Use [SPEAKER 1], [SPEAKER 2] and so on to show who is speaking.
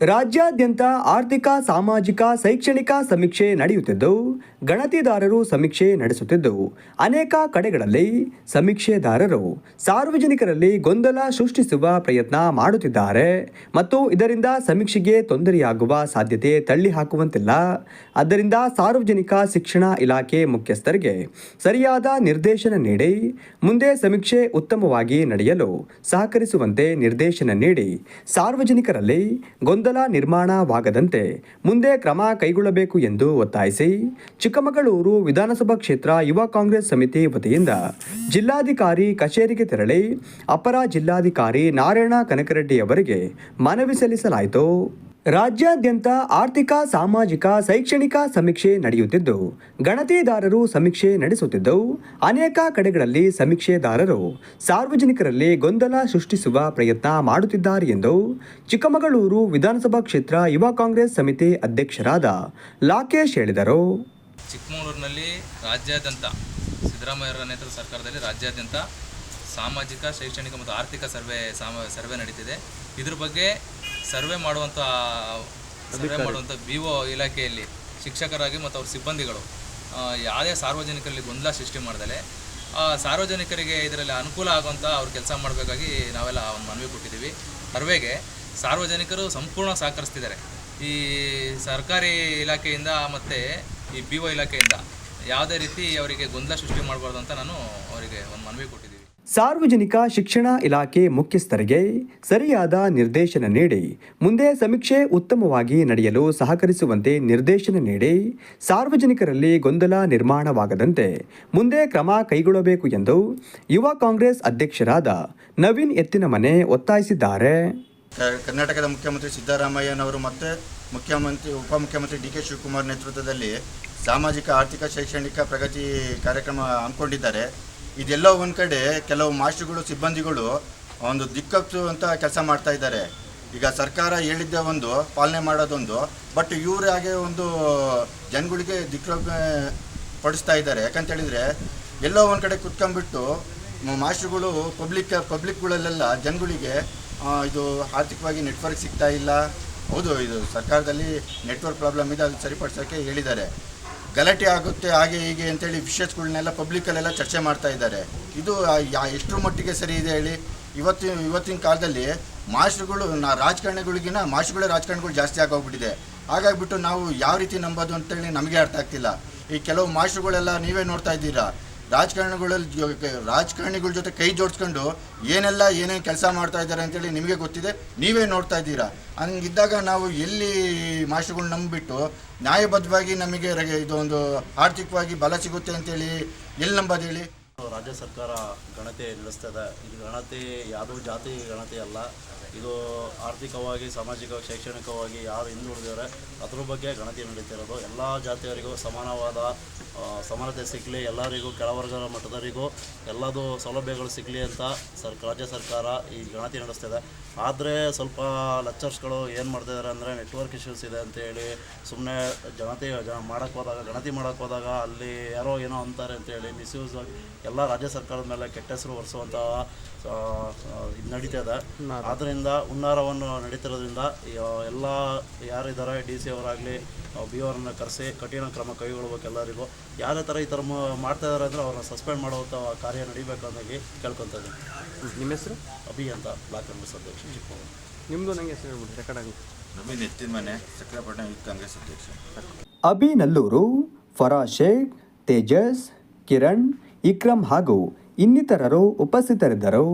[SPEAKER 1] ರಾಜ್ಯಾದ್ಯಂತ ಆರ್ಥಿಕ, ಸಾಮಾಜಿಕ, ಶೈಕ್ಷಣಿಕ ಸಮೀಕ್ಷೆ ನಡೆಯುತ್ತಿದ್ದು, ಗಣತಿದಾರರು ಸಮೀಕ್ಷೆ ನಡೆಸುತ್ತಿದ್ದು, ಅನೇಕ ಕಡೆಗಳಲ್ಲಿ ಸಮೀಕ್ಷೆದಾರರು ಸಾರ್ವಜನಿಕರಲ್ಲಿ ಗೊಂದಲ ಸೃಷ್ಟಿಸುವ ಪ್ರಯತ್ನ ಮಾಡುತ್ತಿದ್ದಾರೆ ಮತ್ತು ಇದರಿಂದ ಸಮೀಕ್ಷೆಗೆ ತೊಂದರೆಯಾಗುವ ಸಾಧ್ಯತೆ ತಳ್ಳಿ ಹಾಕುವಂತಿಲ್ಲ ಆದ್ದರಿಂದ ಸಾರ್ವಜನಿಕ ಶಿಕ್ಷಣ ಇಲಾಖೆ ಮುಖ್ಯಸ್ಥರಿಗೆ ಸರಿಯಾದ ನಿರ್ದೇಶನ ನೀಡಿ, ಮುಂದೆ ಸಮೀಕ್ಷೆ ಉತ್ತಮವಾಗಿ ನಡೆಯಲು ಸಹಕರಿಸುವಂತೆ ನಿರ್ದೇಶನ ನೀಡಿ, ಸಾರ್ವಜನಿಕರಲ್ಲಿ ಗೊಂದಲ ನಿರ್ಮಾಣವಾಗದಂತೆ ಮುಂದೆ ಕ್ರಮ ಕೈಗೊಳ್ಳಬೇಕು ಎಂದು ಒತ್ತಾಯಿಸಿ ಚಿಕ್ಕಮಗಳೂರು ವಿಧಾನಸಭಾ ಕ್ಷೇತ್ರ ಯುವ ಕಾಂಗ್ರೆಸ್ ಸಮಿತಿ ವತಿಯಿಂದ ಜಿಲ್ಲಾಧಿಕಾರಿ ಕಚೇರಿಗೆ ತೆರಳಿ ಅಪರ ಜಿಲ್ಲಾಧಿಕಾರಿ ನಾರಾಯಣ ಕನಕರೆಡ್ಡಿ ಅವರಿಗೆ ಮನವಿ ಸಲ್ಲಿಸಲಾಯಿತು. ರಾಜ್ಯಾದ್ಯಂತ ಆರ್ಥಿಕ, ಸಾಮಾಜಿಕ, ಶೈಕ್ಷಣಿಕ ಸಮೀಕ್ಷೆ ನಡೆಯುತ್ತಿದ್ದು, ಗಣತಿದಾರರು ಸಮೀಕ್ಷೆ ನಡೆಸುತ್ತಿದ್ದು ಅನೇಕ ಕಡೆಗಳಲ್ಲಿ ಸಮೀಕ್ಷೆದಾರರು ಸಾರ್ವಜನಿಕರಲ್ಲಿ ಗೊಂದಲ ಸೃಷ್ಟಿಸುವ ಪ್ರಯತ್ನ ಮಾಡುತ್ತಿದ್ದಾರೆ ಎಂದು ಚಿಕ್ಕಮಗಳೂರು ವಿಧಾನಸಭಾ ಕ್ಷೇತ್ರ ಯುವ ಕಾಂಗ್ರೆಸ್ ಸಮಿತಿ ಅಧ್ಯಕ್ಷರಾದ ಲಾಕೇಶ್ ಹೇಳಿದರು.
[SPEAKER 2] ಚಿಕ್ಕಮಗಳೂರಿನಲ್ಲಿ ರಾಜ್ಯಾದ್ಯಂತ, ಸಿದ್ದರಾಮಯ್ಯರ ನೇತೃತ್ವ ಸರ್ಕಾರದಲ್ಲಿ ರಾಜ್ಯಾದ್ಯಂತ ಸಾಮಾಜಿಕ, ಶೈಕ್ಷಣಿಕ ಮತ್ತು ಆರ್ಥಿಕ ಸರ್ವೆ ಸರ್ವೆ ನಡೀತಿದೆ. ಇದ್ರ ಬಗ್ಗೆ ಸರ್ವೆ ಮಾಡುವಂಥ ಸರ್ವೆ ಮಾಡುವಂಥ ಬಿ ಒ ಇಲಾಖೆಯಲ್ಲಿ ಶಿಕ್ಷಕರಾಗಿ ಮತ್ತು ಅವ್ರ ಸಿಬ್ಬಂದಿಗಳು ಯಾವುದೇ ಸಾರ್ವಜನಿಕರಲ್ಲಿ ಗೊಂದಲ ಸೃಷ್ಟಿ ಮಾಡ್ದಲೆ ಸಾರ್ವಜನಿಕರಿಗೆ ಇದರಲ್ಲಿ ಅನುಕೂಲ ಆಗುವಂಥ ಅವ್ರ ಕೆಲಸ ಮಾಡಬೇಕಾಗಿ ನಾವೆಲ್ಲ ಒಂದು ಮನವಿ ಕೊಟ್ಟಿದ್ದೀವಿ. ಸರ್ವೆಗೆ ಸಾರ್ವಜನಿಕರು ಸಂಪೂರ್ಣ ಸಹಕರಿಸ್ತಿದ್ದಾರೆ. ಈ ಸರ್ಕಾರಿ ಇಲಾಖೆಯಿಂದ ಮತ್ತು ಈ ಬಿ ಒ ಇಲಾಖೆಯಿಂದ ಯಾವುದೇ ರೀತಿ ಅವರಿಗೆ ಗೊಂದಲ ಸೃಷ್ಟಿ ಮಾಡಬಾರ್ದು ಅಂತ ನಾನು ಅವರಿಗೆ ಒಂದು ಮನವಿ ಕೊಟ್ಟಿದ್ದೀವಿ.
[SPEAKER 1] ಸಾರ್ವಜನಿಕ ಶಿಕ್ಷಣ ಇಲಾಖೆ ಮುಖ್ಯಸ್ಥರಿಗೆ ಸರಿಯಾದ ನಿರ್ದೇಶನ ನೀಡಿ, ಮುಂದೆ ಸಮೀಕ್ಷೆ ಉತ್ತಮವಾಗಿ ನಡೆಯಲು ಸಹಕರಿಸುವಂತೆ ನಿರ್ದೇಶನ ನೀಡಿ, ಸಾರ್ವಜನಿಕರಲ್ಲಿ ಗೊಂದಲ ನಿರ್ಮಾಣವಾಗದಂತೆ ಮುಂದೆ ಕ್ರಮ ಕೈಗೊಳ್ಳಬೇಕು ಎಂದು ಯುವ ಕಾಂಗ್ರೆಸ್ ಅಧ್ಯಕ್ಷರಾದ ನವೀನ್ ಎತ್ತಿನಮನೆ ಒತ್ತಾಯಿಸಿದ್ದಾರೆ.
[SPEAKER 3] ಕರ್ನಾಟಕದ ಮುಖ್ಯಮಂತ್ರಿ ಸಿದ್ದರಾಮಯ್ಯನವರು ಮತ್ತು ಮುಖ್ಯಮಂತ್ರಿ, ಉಪಮುಖ್ಯಮಂತ್ರಿ ಡಿ ಕೆ ಶಿವಕುಮಾರ್ ನೇತೃತ್ವದಲ್ಲಿ ಸಾಮಾಜಿಕ, ಆರ್ಥಿಕ, ಶೈಕ್ಷಣಿಕ ಪ್ರಗತಿ ಕಾರ್ಯಕ್ರಮ ಹಮ್ಮಿಕೊಂಡಿದ್ದಾರೆ. ಇದೆಲ್ಲೋ ಒಂದು ಕಡೆ ಕೆಲವು ಮಾಸ್ಟರ್ಗಳು, ಸಿಬ್ಬಂದಿಗಳು ಒಂದು ದಿಕ್ಕತ್ತು ಅಂತ ಕೆಲಸ ಮಾಡ್ತಾ ಇದ್ದಾರೆ. ಈಗ ಸರ್ಕಾರ ಹೇಳಿದ್ದೆ ಒಂದು, ಪಾಲನೆ ಮಾಡೋದೊಂದು ಬಟ್ ಇವ್ರು ಹಾಗೆ ಒಂದು ಜನಗಳಿಗೆ ದಿಕ್ಕ ಪಡಿಸ್ತಾ ಇದ್ದಾರೆ. ಯಾಕಂತೇಳಿದರೆ ಎಲ್ಲೋ ಒಂದು ಕಡೆ ಕುತ್ಕೊಂಡ್ಬಿಟ್ಟು ಮಾಸ್ಟರ್ಗಳು ಪಬ್ಲಿಕ್ ಪಬ್ಲಿಕ್ಗಳಲ್ಲೆಲ್ಲ ಜನಗಳಿಗೆ ಇದು ಆರ್ಥಿಕವಾಗಿ ನೆಟ್ವರ್ಕ್ ಸಿಗ್ತಾ ಇಲ್ಲ. ಹೌದು, ಇದು ಸರ್ಕಾರದಲ್ಲಿ ನೆಟ್ವರ್ಕ್ ಪ್ರಾಬ್ಲಮ್ ಇದೆ, ಅದು ಸರಿಪಡಿಸೋಕ್ಕೆ ಹೇಳಿದ್ದಾರೆ. ಗಲಾಟೆ ಆಗುತ್ತೆ, ಹಾಗೆ ಹೀಗೆ ಅಂತೇಳಿ ವಿಷಯಗಳನ್ನೆಲ್ಲ ಪಬ್ಲಿಕಲ್ಲೆಲ್ಲ ಚರ್ಚೆ ಮಾಡ್ತಾ ಇದ್ದಾರೆ. ಇದು ಎಷ್ಟರ ಮಟ್ಟಿಗೆ ಸರಿ ಇದೆ ಹೇಳಿ? ಇವತ್ತಿನ ಇವತ್ತಿನ ಕಾಲದಲ್ಲಿ ಮಾಸ್ಟ್ರುಗಳು, ನಾ ರಾಜಕಾರಣಿಗಳಿಗಿನ ಮಾಸ್ಟ್ರುಗಳೇ ರಾಜಕಾರಣಿಗಳು ಜಾಸ್ತಿ ಆಗೋಗ್ಬಿಟ್ಟಿದೆ. ಹಾಗಾಗಿಬಿಟ್ಟು ನಾವು ಯಾವ ರೀತಿ ನಂಬೋದು ಅಂತೇಳಿ ನಮಗೆ ಅರ್ಥ ಆಗ್ತಿಲ್ಲ. ಈ ಕೆಲವು ಮಾಸ್ಟ್ರುಗಳೆಲ್ಲ ನೀವೇ ನೋಡ್ತಾ ಇದ್ದೀರಾ? ರಾಜಕಾರಣಿಗಳಲ್ಲಿ ರಾಜಕಾರಣಿಗಳ ಜೊತೆ ಕೈ ಜೋಡಿಸ್ಕೊಂಡು ಏನೆಲ್ಲ ಏನೇನು ಕೆಲಸ ಮಾಡ್ತಾ ಇದ್ದಾರೆ ಅಂತೇಳಿ ನಿಮಗೆ ಗೊತ್ತಿದೆ, ನೀವೇ ನೋಡ್ತಾ ಇದ್ದೀರಾ? ಹಂಗಿದ್ದಾಗ ನಾವು ಎಲ್ಲಿ ಮಾಸ್ಟರ್ಗಳು ನಂಬಿಬಿಟ್ಟು ನ್ಯಾಯಬದ್ಧವಾಗಿ ನಮಗೆ ಇದೊಂದು ಆರ್ಥಿಕವಾಗಿ ಬಲ ಸಿಗುತ್ತೆ ಅಂತೇಳಿ ಎಲ್ಲಿ ನಂಬೋದು ಹೇಳಿ?
[SPEAKER 4] ರಾಜ್ಯ ಸರ್ಕಾರ ಗಣತೆ ನಡೆಸ್ತದೆ ಇದು ಗಣತಿ ಯಾವುದೋ ಜಾತಿ ಗಣತಿ ಅಲ್ಲ. ಇದು ಆರ್ಥಿಕವಾಗಿ ಸಾಮಾಜಿಕ ಶೈಕ್ಷಣಿಕವಾಗಿ ಯಾರು ಹಿಂದುಳಿದಿದ್ದಾರೆ ಅದ್ರ ಬಗ್ಗೆ ಗಣತಿ ನಡೀತಿರೋದು ಎಲ್ಲ ಜಾತಿಯವರಿಗೂ ಸಮಾನವಾದ ಸಮಾನತೆ ಸಿಗಲಿ ಎಲ್ಲರಿಗೂ ಕೆಳವರ್ಗದ ಮಟ್ಟದವರಿಗೂ ಎಲ್ಲದೂ ಸೌಲಭ್ಯಗಳು ಸಿಗಲಿ ಅಂತ ಸರ್ ರಾಜ್ಯ ಸರ್ಕಾರ ಈ ಗಣತಿ ನಡೆಸ್ತಿದೆ ಆದರೆ ಸ್ವಲ್ಪ ಲೆಕ್ಚರ್ಸ್ಗಳು ಏನು ಮಾಡ್ತಿದ್ದಾರೆ ಅಂದರೆ ನೆಟ್ವರ್ಕ್ ಇಶ್ಯೂಸ್ ಇದೆ ಅಂತೇಳಿ ಸುಮ್ಮನೆ ಜನತೆ ಜ ಮಾಡೋಕ್ಕೆ ಹೋದಾಗ ಗಣತಿ ಮಾಡೋಕ್ಕೆ ಹೋದಾಗ ಅಲ್ಲಿ ಯಾರೋ ಏನೋ ಅಂತಾರೆ ಅಂತೇಳಿ ಮಿಸ್ಯೂಸ್ ಎಲ್ಲ ರಾಜ್ಯ ಸರ್ಕಾರದ ಮೇಲೆ ಕೆಟ್ಟ ಹೆಸರು ಒರೆಸುವಂತಹ ಇದು ನಡೀತಾ ಇದೆ. ಆದ್ದರಿಂದ ಹುನ್ನಾರವನ್ನು ನಡೀತಿರೋದ್ರಿಂದ ಎಲ್ಲ ಯಾರಿದ್ದಾರೆ ಡಿ ಸಿ ಅವರಾಗಲಿ ಬಿ ಅವರನ್ನು ಕರೆಸಿ ಕಠಿಣ ಕ್ರಮ ಕೈಗೊಳ್ಬೇಕು ಎಲ್ಲರಿಗೂ. ಯಾರೇ ಥರ ಈ ಥರ ಮಾಡ್ತಾ ಇದ್ದಾರೆ ಅಂದರೆ ಅವ್ರನ್ನ ಸಸ್ಪೆಂಡ್ ಮಾಡುವಂಥ ಕಾರ್ಯ ನಡೀಬೇಕು ಅನ್ನೋಗಿ ಕೇಳ್ಕೊತಾ ಇದ್ದೀನಿ.
[SPEAKER 1] ನಿಮ್ಮ ಹೆಸರು?
[SPEAKER 4] ಅಭಿ ಅಂತ ಬ್ಲಾಕ್ ಕಾಂಗ್ರೆಸ್ ಅಧ್ಯಕ್ಷ ಚಿಕ್ಕಮಗಳೂರು.
[SPEAKER 1] ನಿಮ್ಮದು ನನಗೆ ಹೆಸರು ಹೇಳ್ಬಿಟ್ಟು ರೆಕಾರ್ಡ್
[SPEAKER 3] ಆಗುತ್ತೆ ಮನೆ ಸಕ್ರಪಟ್ಟಣ ಯೂತ್ ಕಾಂಗ್ರೆಸ್ ಅಧ್ಯಕ್ಷ.
[SPEAKER 1] ಅಭಿ ನಲ್ಲೂರು ಫರಾ ಶೇಖ್ ತೇಜಸ್ ಕಿರಣ್ ಇಕ್ರಮ್ ಹಾಗೂ ಇನ್ನಿತರರು ಉಪಸ್ಥಿತರಿದ್ದರು.